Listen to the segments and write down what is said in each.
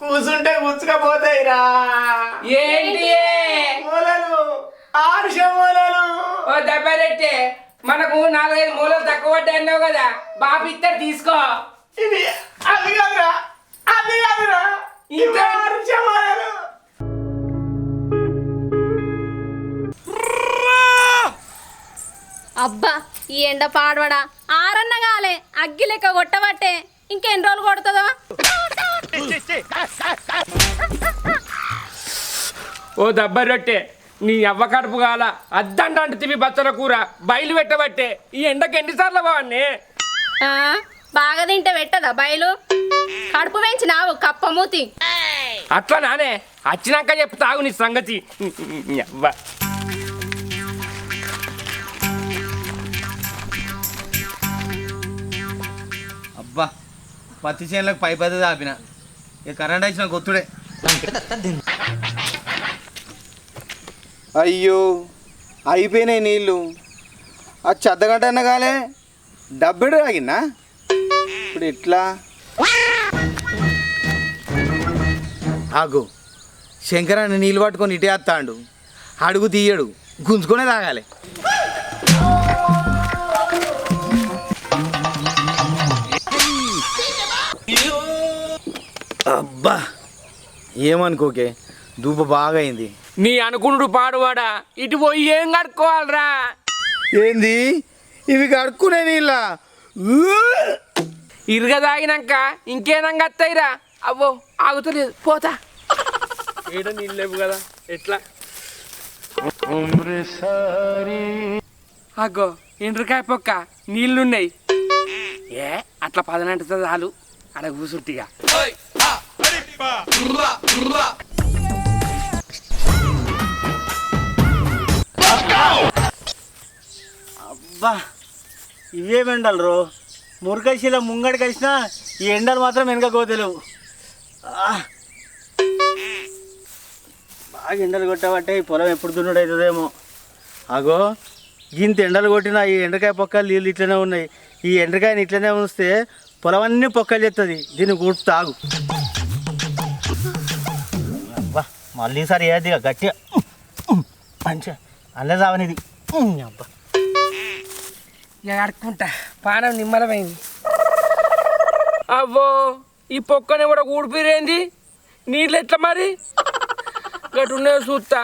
కూసుంటే గుచ్చుకపోతాయిరా ఏంటి? మూలలు ఆరుష మూలలు. ఓ దెబ్బరెట్టే మనకు నాలుగైదు మూలలు తక్కువ పడ్డాయి అన్నావు కదా బాబు ఇద్దరు తీసుకో. ఇది అది కాదురా అది కాదురా. ఇంకా? ఆరుష మూలలు. అబ్బా ఈ ఎండ పాడవడా. ఆరన్న కాలే అగ్గి లెక్క కొట్టబట్టే. ఇంకెన్ని రోజులు కొడుతుందో? ఓ దెబ్బరొట్టే నీ అవ్వ కడుపు కాల అద్దంటే తివి బచ్చల కూర బయలు పెట్టబట్టే ఈ ఎండకి ఎన్నిసార్లు బావన్నీ బాగా తింటే పెట్టదా బయలు? కడుపు పెంచినావు కప్ప మూతి. అట్లా నానే వచ్చినాక చెప్పు తాగు నీ సంగతి. అవ్వ. పత్తి చేనులకు పై పద్ధతి ఆపిన. ఇక కరెంట్ వచ్చిన గొత్తుడే. అయ్యో అయిపోయినాయి నీళ్ళు. ఆ చెత్తగంట అన్న కాలే డబ్బెడు ఆగినా ఇప్పుడు ఎట్లా? ఆగు. శంకరాన్ని నీళ్ళు పట్టుకొని ఇటే వస్తాడు. అడుగు తీయడు. గుంజుకొనే తాగాలి. అబ్బా! ఏమనుకోకే? దూప బాగా అయింది నీ అనుకునుడు పాడువాడా? ఇటు పోయి ఏం కడుక్కోవాలరా? ఏంది? ఇవి కడుక్కునే నీళ్ళ? ఇరుగ తాగినాక ఇంకేనంగా అత్తాయిరా అవ్వో ఆగుతలేదు. పోతా. ఏడ నీళ్ళు లేవు కదా? ఎట్లా? అగ్గో ఎండ్రకాయ పొక్క నీళ్ళున్నాయి. ఏ అట్లా పదనంటే చాలు. అక్కడ కూసుంటిగా. అబ్బా ఇవేం ఎండలు రో. మురకశిల ముంగడి కలిసినా ఈ ఎండలు మాత్రం వెనక గోతలేవు బాగా ఎండలు కొట్టబట్టే ఈ పొలం ఎప్పుడు దున్నుడవుతుందేమో అగో ఇంత ఎండలు కొట్టినా ఈ ఎండకాయ పొక్కలు నీళ్ళు ఇట్లనే ఉన్నాయి. ఈ ఎండకాయని ఇట్లనే ఉంచితే పొలం అన్నీ పొక్కలు చేస్తుంది దీన్ని గుర్తు తాగు. అబ్బా మళ్ళీ ఈసారి ఏది గట్టిగా మంచిగా అల్లే సావనిది. అబ్బా. ఇక కడుక్కుంటా పానం నిమ్మలమైంది. అవ్వో ఈ పొక్కని కూడా ఊడిపోయింది నీళ్ళు ఎట్లా మరి? గటు ఉన్నాయో చూస్తా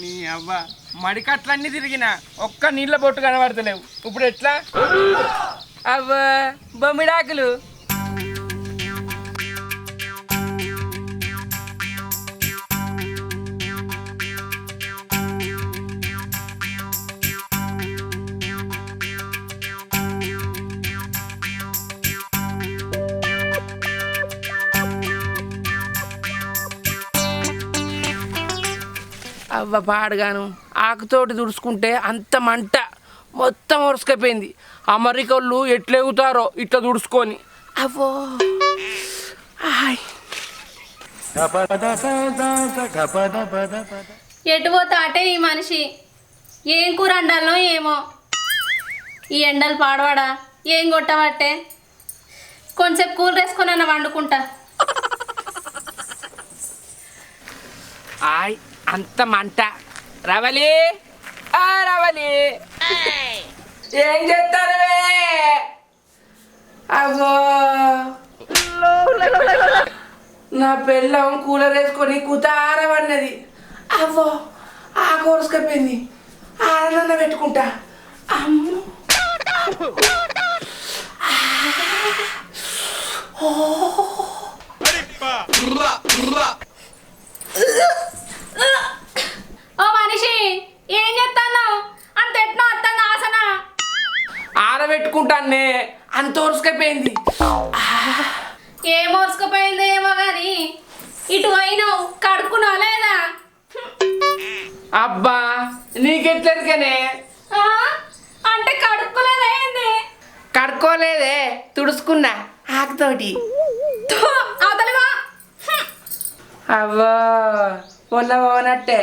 నీ అవ్వ మడికట్లన్నీ తిరిగిన ఒక్క నీళ్ళ బొట్టు కనబడతలేవు. ఇప్పుడు ఎట్లా? అవ్వ బొమ్మిడాకులు. అవ్వ పాడగాను ఆకుతోటి తుడుచుకుంటే అంత మంట మొత్తం ఉరసుకపోయింది అమెరికళ్ళు ఎట్లెగుతారో ఇట్లా తుడుచుకొని. అవ్వో. ఆయ్. ఎటు పోతా అటే ఈ మనిషి. ఏం కూర అండాలో ఏమో. ఈ ఎండలు పాడవాడా? ఏం కొట్టబట్టే? కొంచెం కూర వేసుకొని అన్న వండుకుంటా. ఆయ్. అంత మంట. రవలి? ఆ రవలి. ఏం చేస్తారు? అవ్వో నా పెళ్ళం కూలర్ వేసుకొని కుతారమన్నది అవ్వో ఆ కోరుసుకపోయింది ఆనన్న పెట్టుకుంటా. అమ్మో. ఓ. అంత ఓర్సుకపోయింది ఏం మోసుకుపోయిందో ఏమో కానీ ఇటు పోయినావు కడుక్కున్నావు లేదా? అబ్బా నీకెట్లెరికనే? అంటే కడుక్కోలేదా కడుక్కోలేదే తుడుచుకున్నా ఆకుతోటి. అవతలివా. అవ్వా పొల్ల పోనట్టే.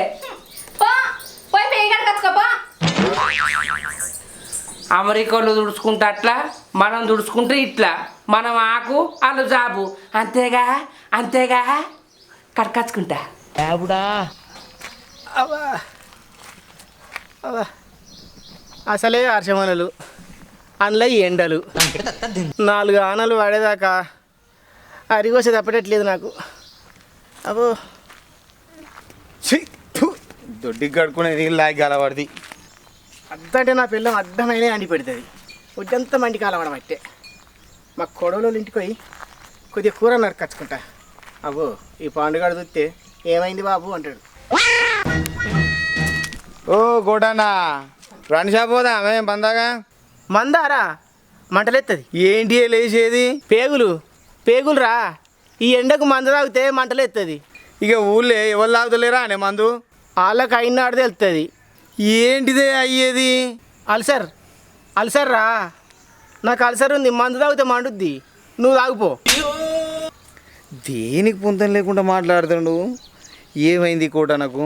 అమెరికాలో దుడుచుకుంటే అట్లా? మనం దుడుచుకుంటే ఇట్లా. మనం ఆకు వాళ్ళు జాబు. అంతేగా? అంతేగా? కడకచ్చుకుంటా. అబ్బా. అబ్బా. అసలే హర్షమనలు అందులో ఎండలు. నాలుగు ఆనలు పడేదాకా అరిగోసే తప్పటట్లేదు నాకు. అబ్బో. దొడ్డికి కడుక్కునే నీళ్ళు లాగి గలపడిది అద్దంటే నా పిల్లం అడ్డమైన అండి పెడుతుంది. ఉడ్డంతా మండి కాలవడం అట్టే మా కొడవలో ఇంటికి పోయి కొద్దిగా కూర నరకచ్చుకుంటా. అబ్బో ఈ పండుగ చూస్తే ఏమైంది బాబు అంటాడు. ఓ గోడనా రండి షాప్ పోదా మేము పందాగా? మందారా? మంటలెత్తది. ఏంటి లేచేది? పేగులు. పేగులు రా. ఈ ఎండకు మంద తాగితే మంటలెత్తది. ఇక ఊళ్ళో ఎవరు తాగుతలేరా అనే మందు? వాళ్ళకి అయినాడు తెలుస్తుంది ఏంటిదే అయ్యేది? అల్సర్. అల్సర్ రా నాకు అల్సర్ ఉంది మందు తాగితే మండుద్ది. నువ్వు తాగిపో. దేనికి పొంతం లేకుండా మాట్లాడుతుండు ఏమైంది కోట నాకు?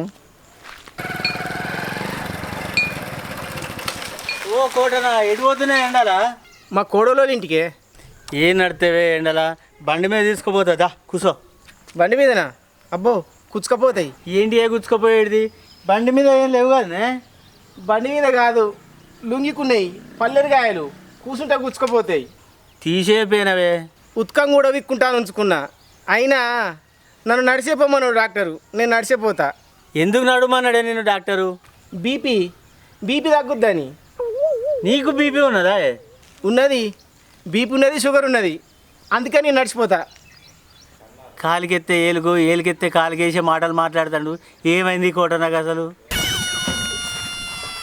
ఓ కోటనా ఎటు పోతున్నాయి ఎండలా? మా కోడలో ఇంటికే. ఏం నడితేవే ఎండలా? బండి మీద తీసుకుపోతుందా కూసో. బండి మీదనా? అబ్బో కుచ్చుకపోతాయి. ఏంటి ఏ గుచ్చుకుపోయేది బండి మీద ఏం లేవు కదనే? బండి మీద కాదు లుంగికున్నాయి పల్లెరికాయలు కూసుంటే గుచ్చుకపోతాయి. తీసేపోయినవే ఉత్కం కూడా విక్కుంటాను ఉంచుకున్నా. అయినా నన్ను నడిచేపోమన్నాడు డాక్టరు నేను నడిచేపోతా ఎందుకు నడుమన్నాడే నేను డాక్టరు? BP BP తగ్గుద్దని. నీకు బీపీ ఉన్నదా? ఉన్నది. బీపీ ఉన్నది షుగర్ ఉన్నది. అందుకే నేను నడిచిపోతా. కాలికెత్తే ఏలుగు ఏలుకెత్తే కాలికేసే మాటలు మాట్లాడతాడు. ఏమైంది కోట నాకు అసలు?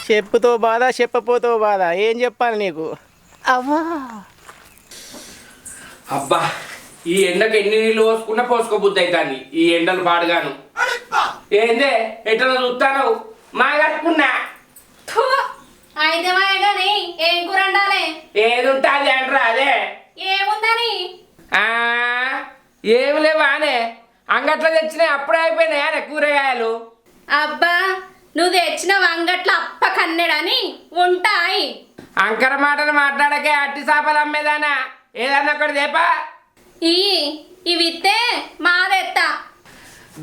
చెప్పుతో బాధ చెప్పపోతో బాధ. ఏం చెప్పాలి నీకు? అవ్వా. అబ్బా ఈ ఎండకి ఎన్ని నీళ్ళు పోసుకున్నా పోసుకోబుద్ధి అవుతుంది. ఈ ఎండలు పాడుగాను. ఏందే ఎట్లా చూస్తాను మా కట్టుకున్నా. అయితే మాయ గాని ఏం కూర వండాలి? ఏది ఉంటుంది అంటారా అదే? ఏముందని? ఆ, ఏమి లేవానే అంగట్లో తెచ్చినాయి అప్పుడే అయిపోయినాయి కూరగాయలు? అబ్బా నువ్వు తెచ్చిన వంగట్ల అప్ప కన్నెడని ఉంటాయి. అంకర మాటలు మాట్లాడకే అట్టి చేపలు అమ్మేదానా? ఏదన్నా ఒకటి దేపా ఈ ఇవిత్తే మాదెత్తా.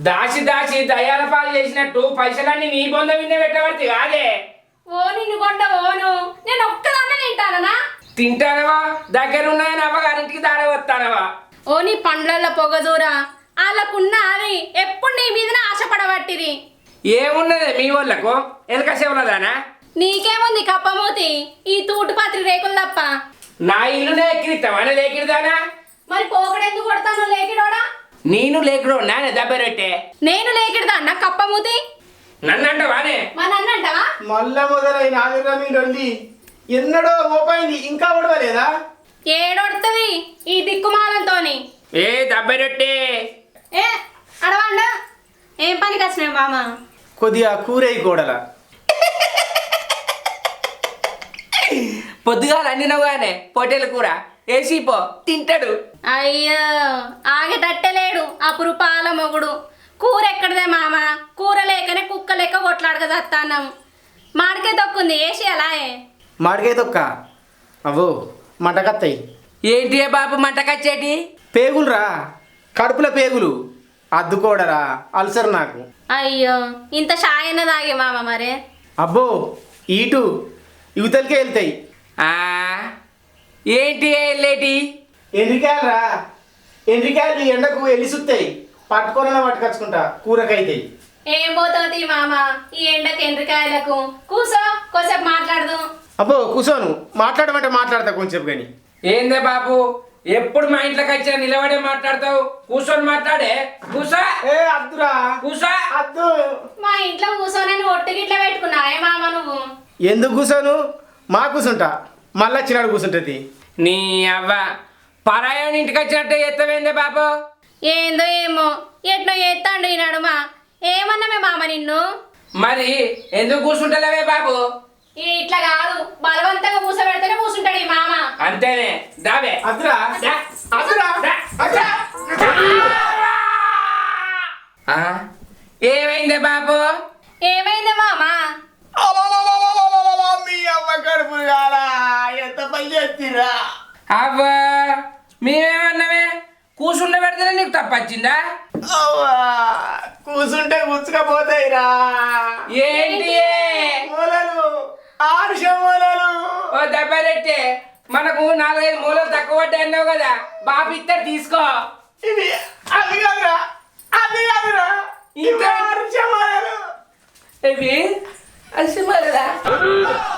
దాచి దాచి దయాల పాలు చేసినట్టు పైసలన్నీ నీ బొంద విన్న పెట్టబడితే కాదే. ఓ నిన్ను కొండ ఓను. నేను ఒక్కదాన్నే తింటాననా? తింటానవా? దగ్గర ఉన్నాయని అవ్వగారింటికి దారి వస్తానవా? ఓ నీ పండ్లల్లో పొగదూరా వాళ్ళకున్న అది ఎప్పుడు నీ మీదనే ఆశపడబట్టిరి. ఏమున్నదే మీ వాళ్ళకు? ఎలక సేవలదానా నీకేముంది కప్పమూతి? ఈ తూటుపాత్రి రేకులు తప్ప. నా ఇల్లునే ఎక్కిరిస్తావా లేకిరిదానా మరి పోకడెందుకు కొడతాను లేకిడోడా? నేను లేకుడు నానే దెబ్బరెట్టే నేను లేకిడదా అన్న కప్పమూతి? నన్ను అంటవానే మా నన్నంటవా మళ్ళా మొదలైన డొల్లి ఎన్నడో మోపైంది ఇంకా ఉడవలేదా ఏడొడుతుంది ఈ దిక్కుమాలంతోని. ఏ దెబ్బరెట్టే ఏ అడవండ. ఏం పనికి వచ్చినావు మామ? కొద్దిగా కూరై కూడల. పొద్దుగాల అండినవుగానే పొట్టేల కూర. వేసి పో తింటాడు. అయ్యో ఆగేటట్టలేడు అపురు పాల మొగుడు. కూర ఎక్కడదే మామ? కూర లేకనే కుక్క లెక్క కొట్లాడగదత్తాన్నాం. మాడికే తొక్కుంది ఏసి అలా మాడికాయ తొక్క? అవో మంటకత్తాయి. ఏంటి బాబు మంటకచ్చేటి? పేగులురా కడుపుల పేగులు. అద్దుకోడరా అల్సర్ నాకు. అయ్యో ఇంత షాయన తాగే మామ మరే? అబ్బో ఈటు యువతలకే వెళ్తాయి. ఏంటి వెళ్ళేటి ఎండ్రికాయలురా. ఎండ్రికాయలు ఈ ఎండకు వెళ్ళి సుత్తాయి. పట్టుకోనైనా పట్టుకొచ్చుకుంటా. కూరకైతాయి ఏం పోతుంది మామ? ఈ ఎండకి ఎండ్రికాయలకు. కూసో కోసేపు మాట్లాడదు. అబ్బో కూర్చోను మాట్లాడమంటే మాట్లాడతా కొంచెం కానీ ఏందే బాబు? ఎప్పుడు మా ఇంట్లోకి వచ్చినా నిలబడే మాట్లాడతావు? కూర్చొని మాట్లాడే. కూసా. ఏ అద్దురా. కూసా. అద్దు. మా ఇంట్లో కూసోనే నువ్వు ఒట్టి గిట్ల పెట్టుకున్నావే మామ నువ్వు. ఎందుకు కూర్చోను మా కూర్చుంటా మళ్ళా వచ్చినాడు కూర్చుంటది నీ అవ్వ పరాయణ ఇంటికి వచ్చినట్టు ఎత్తవేందే బాబు? ఏందో ఏమో ఎట్నో ఎత్తాండు ఈ నడుమ. ఏమన్నామే మామ నిన్ను? మరి ఎందుకు కూర్చుంటలేవే బాబు? ఇట్లా కాదు బలవంతంగా కూసబెడితేనే కూసుంటాడు ఈ మామ. అంతేనే. దావే. అద్దురా దా. అద్దురా అద్దురా ఆ, ఏమైందే బాబు ఏమైంది మామ మీ అమ్మ కడుపు కాలా మేమేమన్నామే? కూర్చుండ పెడితేనే నీకు తప్పచ్చిందా అవ్వా, కూసుంటే గుచ్చుకపోతాయిరా ఏంటి? మూలలు ఆరుష మూలలు ఓ దెబ్బరెట్టే మనకు నాలుగైదు మూలలు తక్కువ పడ్డాయి అన్నావు కదా బాబు ఇద్దరు తీసుకో. ఇవి అది కాదురా అది కాదురా. ఇంకా? ఆరుష మూలలు ఇవి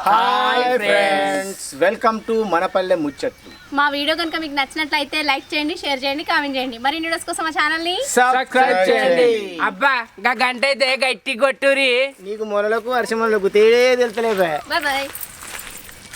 హాయ్ ఫ్రెండ్స్ వెల్కమ్ టు మనపల్లె ముచ్చట్లు మా వీడియో కనుక మీకు నచ్చినట్లయితే లైక్ చేయండి షేర్ చేయండి కామెంట్ చేయండి. మరి వీడియోస్ కోసం మా ఛానల్ని సబ్స్క్రైబ్ చేయండి. అబ్బా గా గంట అయితే గట్టి కొట్టురి. నీకు మొలలకు వర్షములకు తేడే తెలుతలేవే బాయ్ బాయ్